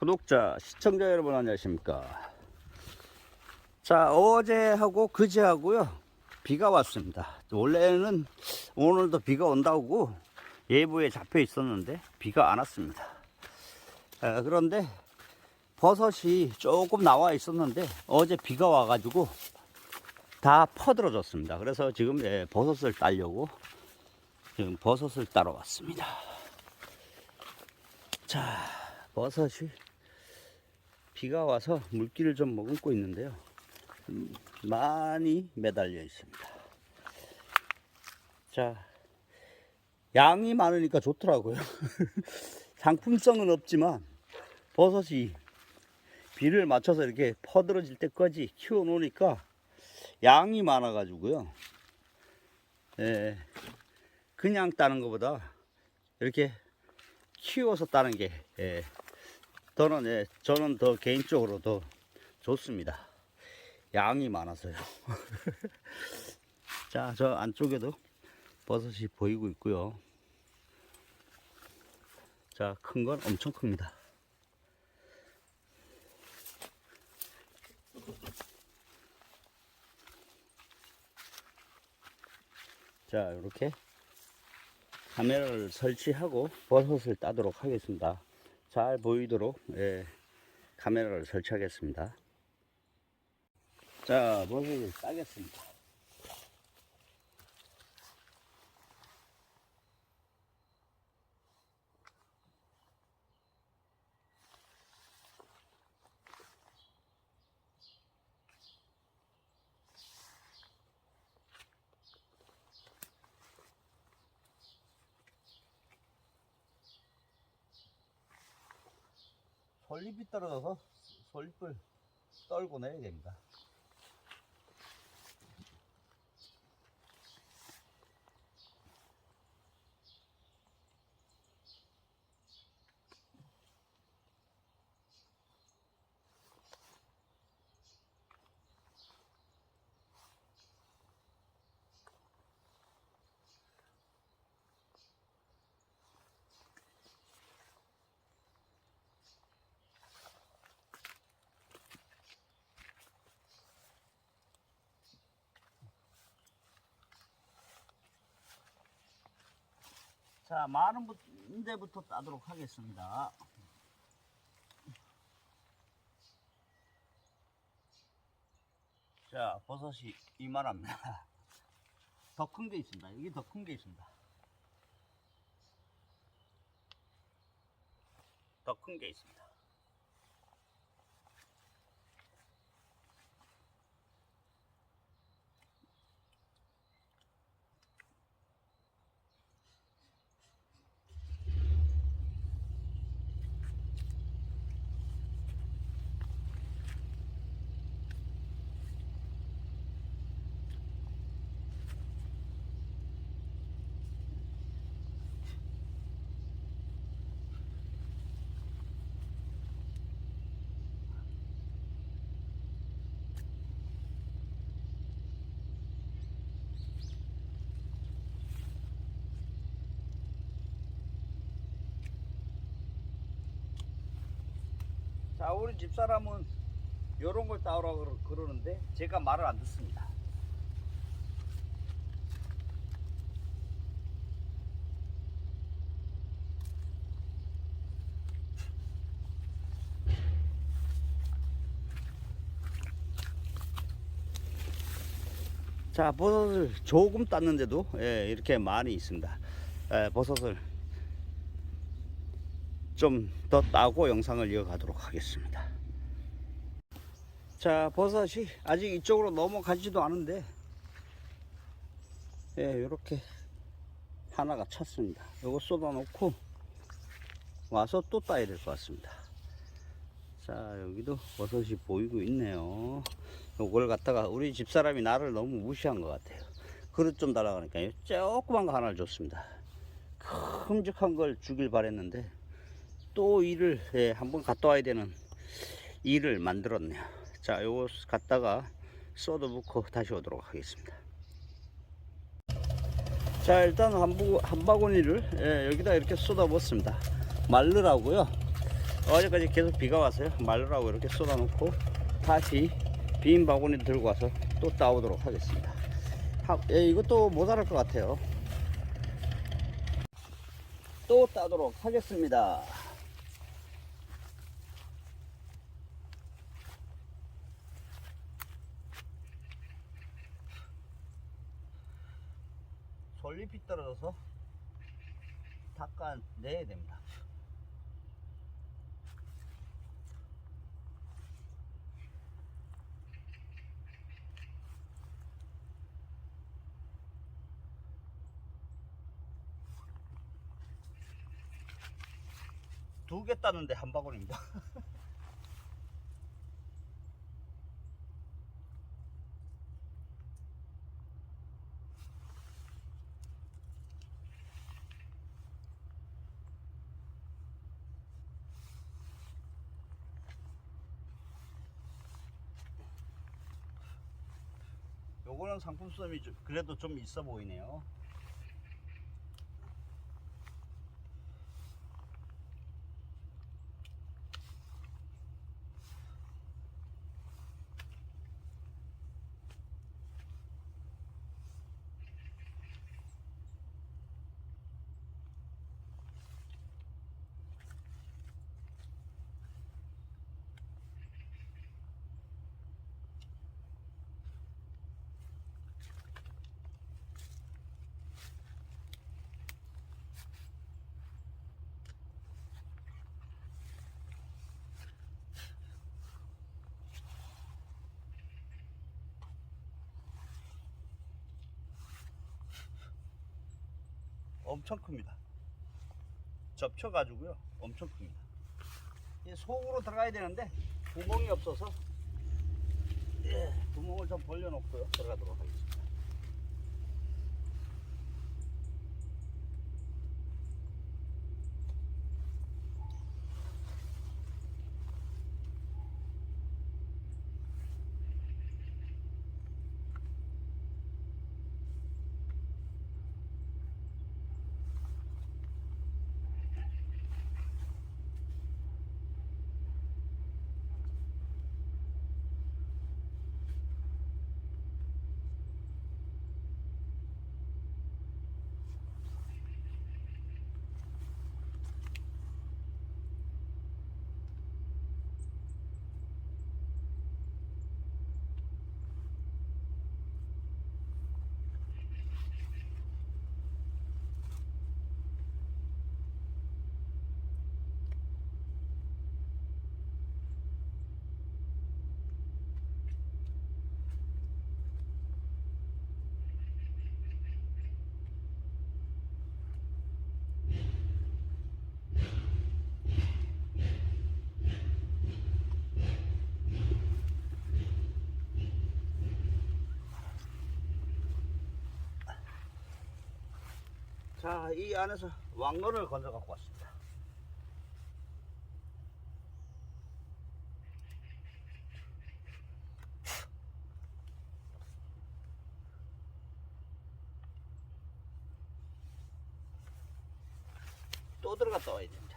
구독자, 시청자 여러분 안녕하십니까. 자, 어제하고 그제하고요. 비가 왔습니다. 원래는 오늘도 비가 온다고 예보에 잡혀 있었는데 비가 안 왔습니다. 아, 그런데 버섯이 조금 나와 있었는데 어제 비가 와가지고 다 퍼들어졌습니다. 그래서 지금 예, 버섯을 따려고 지금 버섯을 따러 왔습니다. 자, 버섯이 비가 와서 물기를 좀 머금고 있는데요. 음, 많이 매달려 있습니다. 자, 양이 많으니까 좋더라고요. 상품성은 없지만 버섯이 비를 맞춰서 이렇게 퍼들어질 때까지 키워 놓으니까 양이 많아 가지고요. 예, 그냥 따는 것보다 이렇게 키워서 따는 게 예, 저는 예, 저는 더 개인적으로 더 좋습니다. 양이 많아서요. 자, 저 안쪽에도 버섯이 보이고 있고요. 자, 큰 건 엄청 큽니다. 자, 이렇게 카메라를 설치하고 버섯을 따도록 하겠습니다. 잘 보이도록 예, 카메라를 설치하겠습니다. 자, 버섯을 따겠습니다. 솔잎이 떨어져서 솔잎을 떨고 내야 됩니다. 자, 부- 데부터 따도록 하겠습니다. 자, 버섯이 이만합니다. 더 큰 게 있습니다. 여기 더 큰 게 있습니다. 더 큰 게 있습니다. 자, 우리 집사람은 요런 걸 따오라고 그러- 그러는데 제가 말을 안 듣습니다. 자, 버섯을 조금 땄는데도 예, 이렇게 많이 있습니다. 예, 버섯을 좀 더 따고 영상을 이어가도록 하겠습니다. 자, 버섯이 아직 이쪽으로 넘어가지도 않은데, 예, 이렇게 하나가 찼습니다. 요거 쏟아 놓고 와서 또 따야 될 것 같습니다. 자, 여기도 버섯이 보이고 있네요. 요걸 갖다가 우리 집사람이 나를 너무 무시한 것 같아요. 그릇 좀 달라고 하니까 조그만 거 하나를 줬습니다. 큼직한 걸 주길 바랬는데, 또 일을 예, 한번 갔다 와야 되는 일을 만들었네요. 자, 요거 갖다가 쏟아 붓고 다시 오도록 하겠습니다. 자, 일단 한, 부, 한 바구니를 예, 여기다 이렇게 쏟아 붓습니다. 말르라고요. 어제까지 계속 비가 왔어요. 말르라고 이렇게 쏟아놓고 다시 빈 바구니 들고 와서 또 따오도록 하겠습니다. 하, 예, 이것도 모자랄 것 같아요. 또 따도록 하겠습니다. 잎이 떨어져서 닦아내야 됩니다. 두 개 따는데 한 바구니입니다. 요거는 상품성이 좀- 그래도 좀 있어 보이네요. 엄청 큽니다. 접혀가지고요. 엄청 큽니다. 이 속으로 들어가야 되는데 구멍이 없어서 예, 구멍을 좀 벌려놓고요. 들어가도록 하겠습니다. 자, 이 안에서 왕건을 건져 갖고 왔습니다. 또 들어갔다 와야 됩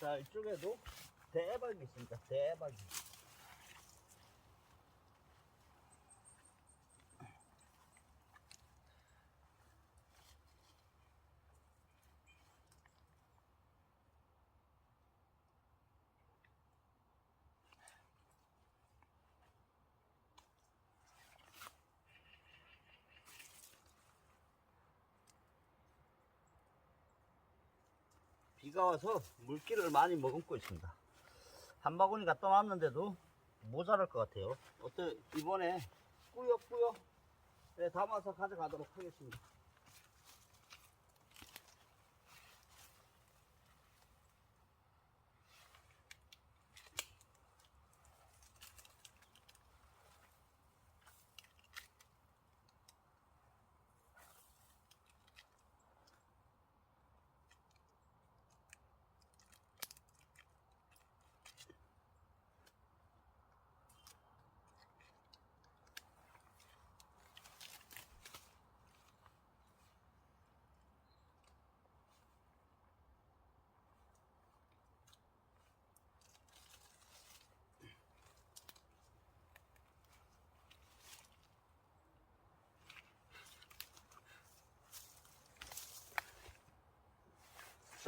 자, 이쪽에도 대박이 있습니다. 대박이. 비가 와서 물기를 많이 머금고 있습니다. 한 바구니 갖다 놨는데도 모자랄 것 같아요. 어때 이번에 꾸역꾸역 네, 담아서 가져가도록 하겠습니다.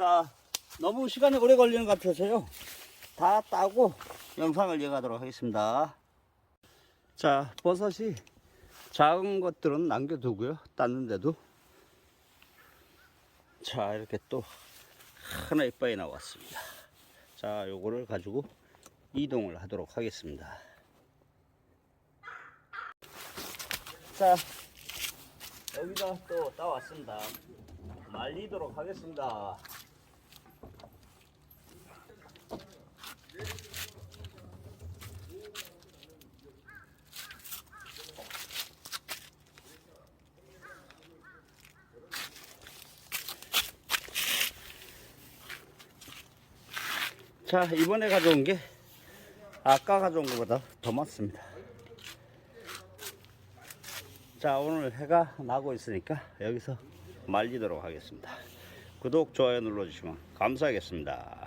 자, 너무 시간이 오래 걸리는 것 같아서요. 다 따고 영상을 이어가도록 하겠습니다. 자, 버섯이 작은 것들은 남겨두고요. 땄는데도. 자, 이렇게 또 하나 이빠이 나왔습니다. 자, 요거를 가지고 이동을 하도록 하겠습니다. 자, 여기다 또 따왔습니다. 말리도록 하겠습니다. 자, 이번에 가져온 게 아까 가져온 것보다 더 많습니다. 자, 오늘 해가 나고 있으니까 여기서 말리도록 하겠습니다. 구독, 좋아요 눌러주시면 감사하겠습니다.